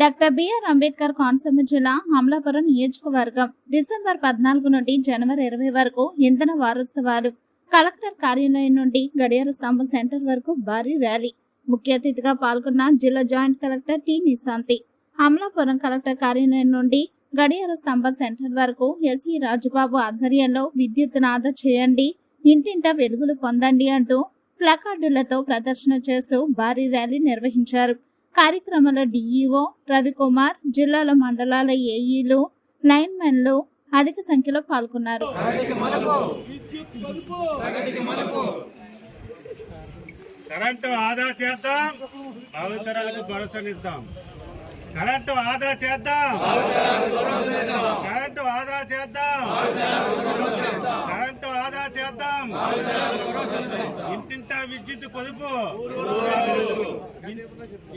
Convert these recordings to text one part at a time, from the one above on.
Doctor BR Ambedkar Konaseema జిల్లా అమలాపురం నియోజకవర్గం December పద్నాలుగు నుండి జనవరి ఇరవై వరకు ఇంధన వారోత్సవాలు. కలెక్టర్ కార్యాలయం నుండి గడియార స్తంభం సెంటర్ వరకు భారీ ర్యాలీ. ముఖ్య అతిథిగా పాల్గొన్న జిల్లా joint collector T Nishanthi. Amalapuram collector కార్యాలయం నుండి గడియార స్తంభ సెంటర్ వరకు ఎస్ఈ రాజుబాబు ఆధ్వర్యంలో విద్యుత్తును ఆదా చేయండి ఇంటింట వెలుగులు పొందండి అంటూ ప్లకార్డులతో ప్రదర్శన చేస్తూ భారీ ర్యాలీ నిర్వహించారు. కార్యక్రమంలో డిఈఓ రవికుమార్ జిల్లాల మండలాల ఏఈలు లైన్మెన్లు అధిక సంఖ్యలో పాల్గొన్నారు. కరెంటు ఆదా చేద్దాం భావితరాలకు భరోసానిద్దాం కరెంటు ఆదా చేద్దాం. కరెంటు ఆదా చేద్దాం. కరెంటు ఆదా ఇంటింటా విద్యుత్ పొదుపు.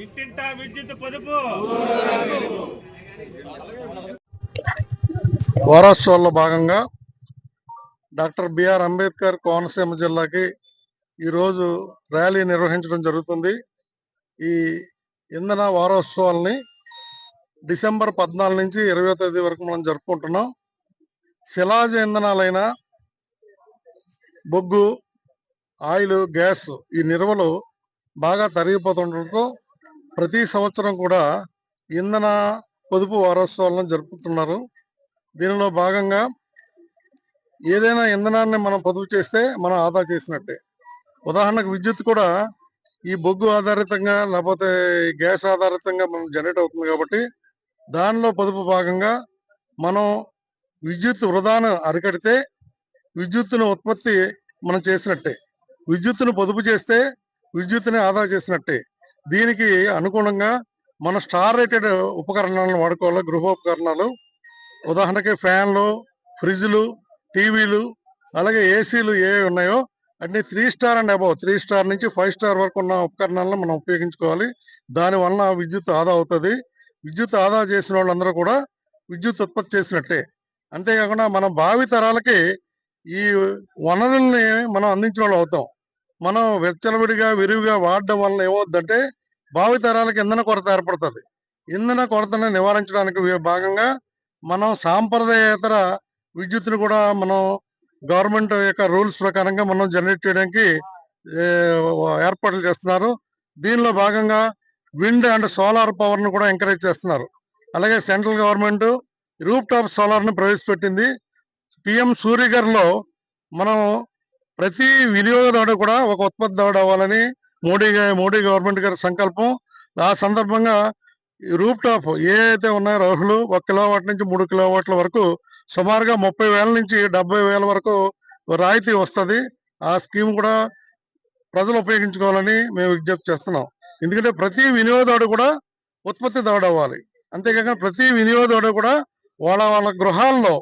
ఇంటింటా విద్యుత్ పొదుపు. వారోత్సవాల్లో భాగంగా డాక్టర్ బిఆర్ అంబేద్కర్ కోనసీమ జిల్లాకి ఈరోజు ర్యాలీ నిర్వహించడం జరుగుతుంది. ఈ ఇంధన వారోత్సవాల్ని డిసెంబర్ పద్నాలుగు నుంచి ఇరవై తేదీ వరకు మనం జరుపుకుంటున్నాం. శిలాజ ఇంధనాలైన బొగ్గు ఆయిల్ గ్యాస్ ఈ నిల్వలు బాగా తరిగిపోతుండటంతో ప్రతి సంవత్సరం కూడా ఇంధన పొదుపు వారోత్సవాలను జరుపుతున్నారు. దీనిలో భాగంగా ఏదైనా ఇంధనాన్ని మనం పొదుపు చేస్తే మనం ఆదా చేసినట్టే. ఉదాహరణకు విద్యుత్ కూడా ఈ బొగ్గు ఆధారితంగా లేకపోతే గ్యాస్ ఆధారితంగా మనం జనరేట్ అవుతుంది కాబట్టి దానిలో పొదుపు భాగంగా మనం విద్యుత్ వృధాను అరికడితే విద్యుత్తును ఉత్పత్తి మనం చేసినట్టే. విద్యుత్తును పొదుపు చేస్తే విద్యుత్తుని ఆదా చేసినట్టే. దీనికి అనుగుణంగా మన స్టార్ రేటెడ్ ఉపకరణాలను వాడుకోవాలి. గృహోపకరణాలు ఉదాహరణకి ఫ్యాన్లు ఫ్రిడ్జ్లు టీవీలు అలాగే ఏసీలు ఏ ఉన్నాయో అన్ని three star and above. Three star నుంచి ఫైవ్ స్టార్ వరకు ఉన్న ఉపకరణాలను మనం ఉపయోగించుకోవాలి. దానివల్ల విద్యుత్ ఆదా అవుతుంది. విద్యుత్ ఆదా చేసిన వాళ్ళందరూ కూడా విద్యుత్ ఉత్పత్తి చేసినట్టే. అంతేకాకుండా మన భావి తరాలకి ఈ వనరుల్ని మనం అందించిన వాళ్ళు అవుతాం. మనం వెచ్చలవిడిగా విరివిగా వాడడం వలన ఏమవుద్దంటే భావితరాలకు ఇంధన కొరత ఏర్పడుతుంది. ఇంధన కొరతను నివారించడానికి భాగంగా మనం సాంప్రదాయేతర విద్యుత్ను కూడా మనం గవర్నమెంట్ యొక్క రూల్స్ ప్రకారంగా మనం జనరేట్ చేయడానికి ఏర్పాట్లు చేస్తున్నారు. దీనిలో భాగంగా విండ్ అండ్ సోలార్ పవర్ను కూడా ఎంకరేజ్ చేస్తున్నారు. అలాగే సెంట్రల్ గవర్నమెంట్ రూప్ టాప్ సోలార్ని ప్రవేశపెట్టింది. పిఎం సూర్యగర్లో మనం ప్రతి వినియోగదారుడు కూడా ఒక ఉత్పత్తిదారుడు అవ్వాలని మోడీ మోడీ గవర్నమెంట్ గారి సంకల్పం. ఆ సందర్భంగా రూప్ టాప్ ఏ అయితే ఉన్నాయో అర్హులు ఒక కిలోవాట్ నుంచి మూడు కిలోవాట్ల వరకు సుమారుగా ముప్పై వేల నుంచి డెబ్బై వేల వరకు రాయితీ వస్తుంది. ఆ స్కీమ్ కూడా ప్రజలు ఉపయోగించుకోవాలని మేము విజ్ఞప్తి చేస్తున్నాం. ఎందుకంటే ప్రతి వినియోగదారుడు కూడా ఉత్పత్తిదారుడు అవ్వాలి అంతేకాక ప్రతి వినియోగదారుడు కూడా వాళ్ళ వాళ్ళ గృహాల్లో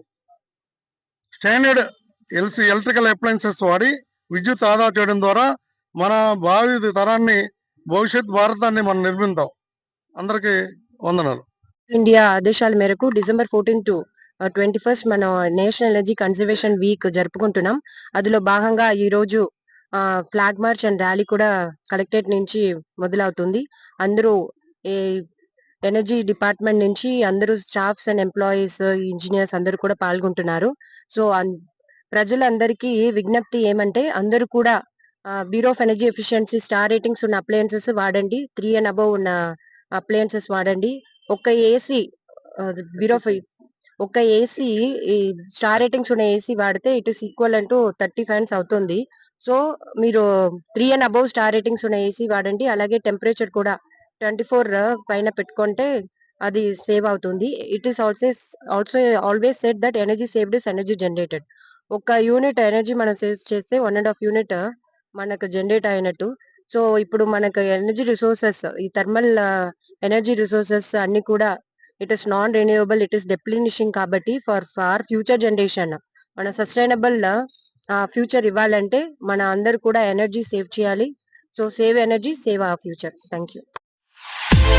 స్టాండర్డ్ ఎల్సి ఎలక్ట్రికల్ అప్లయన్సెస్ వాడి విద్యుత్ ఆదా చేయడం ద్వారా మన భావి తరాన్ని భవిష్యత్ భారతాన్ని మనం నిర్మిద్దాం. అందరికీ వందనాలు. ఇండియా ఆదేశాల మేరకు December fourteen to twenty first మనం నేషనల్ ఎనర్జీ కన్జర్వేషన్ వీక్ జరుపుకుంటున్నాం. అందులో భాగంగా ఈ రోజు ఫ్లాగ్ మార్చ్ అండ్ ర్యాలీ కూడా కలెక్టరేట్ నుంచి మొదలవుతుంది. అందరూ ఈ ఎనర్జీ డిపార్ట్మెంట్ నుంచి అందరూ స్టాఫ్స్ అండ్ ఎంప్లాయీస్ ఇంజనీర్స్ అందరూ కూడా పాల్గొంటున్నారు. సో ప్రజలందరికీ విజ్ఞప్తి ఏమంటే అందరూ కూడా bureau of energy efficiency star ratings ఉన్న అప్లయన్సెస్ వాడండి. త్రీ అండ్ అబవ్ ఉన్న అప్లయన్సెస్ వాడండి. ఒక ఏసీ బ్యూరో ఆఫ్ ఒక ఏసీ ఈ స్టార్ రేటింగ్స్ ఉన్న ఏసీ వాడితే ఇట్ ఇస్ ఈక్వల్ అంటూ థర్టీ ఫ్యాన్స్ అవుతుంది. సో మీరు three and above star ratings ఉన్న ఏసీ వాడండి. అలాగే టెంపరేచర్ కూడా ట్వంటీ ఫోర్ పైన పెట్టుకుంటే అది సేవ్ అవుతుంది. It is also also always set that energy saved is energy generated ఒక యూనిట్ ఎనర్జీ మనం సేవ్ చేస్తే వన్ అండ్ హాఫ్ యూనిట్ మనకు జనరేట్ అయినట్టు. సో ఇప్పుడు మనకు ఎనర్జీ రిసోర్సెస్ ఈ థర్మల్ ఎనర్జీ రిసోర్సెస్ అన్ని కూడా it is non renewable it is depleting కాబట్టి ఫర్ ఫార్ ఫ్యూచర్ జనరేషన్ మన సస్టైనబుల్ ఫ్యూచర్ ఇవ్వాలంటే మన అందరు కూడా ఎనర్జీ సేవ్ చేయాలి. So save energy save a future thank you